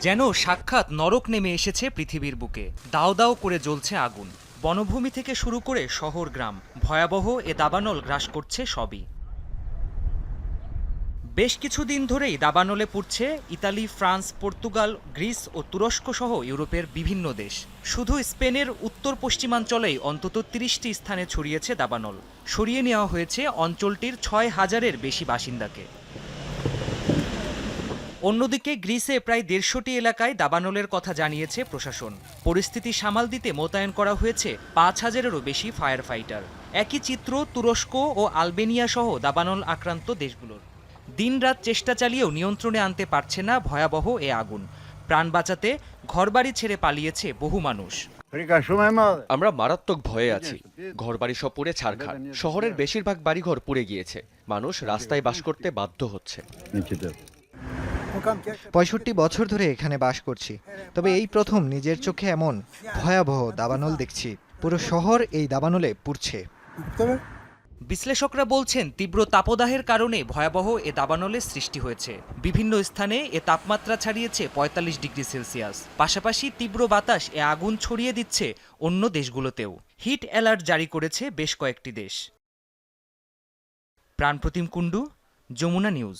যেন সাক্ষাৎ নরক নেমে এসেছে পৃথিবীর বুকে। দাও দাও করে জ্বলছে আগুন। বনভূমি থেকে শুরু করে শহর, গ্রাম। ভয়াবহ এ দাবানল গ্রাস করছে সবই। বেশ কিছুদিন ধরেই দাবানলে পুড়ছে ইতালি, ফ্রান্স, পর্তুগাল, গ্রিস ও তুরস্ক সহ ইউরোপের বিভিন্ন দেশ। শুধু স্পেনের উত্তর পশ্চিমাঞ্চলেই অন্তত তিরিশটি স্থানে ছড়িয়েছে দাবানল। সরিয়ে নেওয়া হয়েছে অঞ্চলটির ছয় হাজারের বেশি বাসিন্দাকে। অন্যদিকে গ্রিসে প্রায় দেড়শোটি এলাকায় দাবানলের কথা জানিয়েছে প্রশাসন। পরিস্থিতি সামাল দিতে মোতায়েন করা হয়েছে পাঁচ হাজারেরও বেশি ফায়ার ফাইটার একই চিত্র তুরস্ক ও আলবেনিয়া সহ দাবানল আক্রান্ত দেশগুলোর। দিনরাত চেষ্টা চালিয়েও নিয়ন্ত্রণে আনতে পারছে না ভয়াবহ এ আগুন। প্রাণ বাঁচাতে ঘরবাড়ি ছেড়ে পালিয়েছে বহু মানুষ. আমরা মারাত্মক ভয়ে আছি। ঘরবাড়ি সব পুড়ে ছারখার শহরের বেশিরভাগ বাড়িঘর পুড়ে গিয়েছে। মানুষ রাস্তায় বাস করতে বাধ্য হচ্ছে। পঁয়ষট্টি বছর ধরে এখানে বাস করছি। তবে এই প্রথম নিজের চোখে এমন ভয়াবহ দাবানল দেখছি। পুরো শহর এই দাবানলে পুড়ছে। বিশ্লেষকরা বলছেন, তীব্র তাপদাহের কারণে ভয়াবহ এ দাবানলের সৃষ্টি হয়েছে। বিভিন্ন স্থানে এ তাপমাত্রা ছাড়িয়েছে পঁয়তাল্লিশ ডিগ্রি সেলসিয়াস। পাশাপাশি তীব্র বাতাস এ আগুন ছড়িয়ে দিচ্ছে অন্য দেশগুলোতেও। হিট অ্যালার্ট জারি করেছে বেশ কয়েকটি দেশ। প্রাণপ্রতিম কুণ্ডু, যমুনা নিউজ।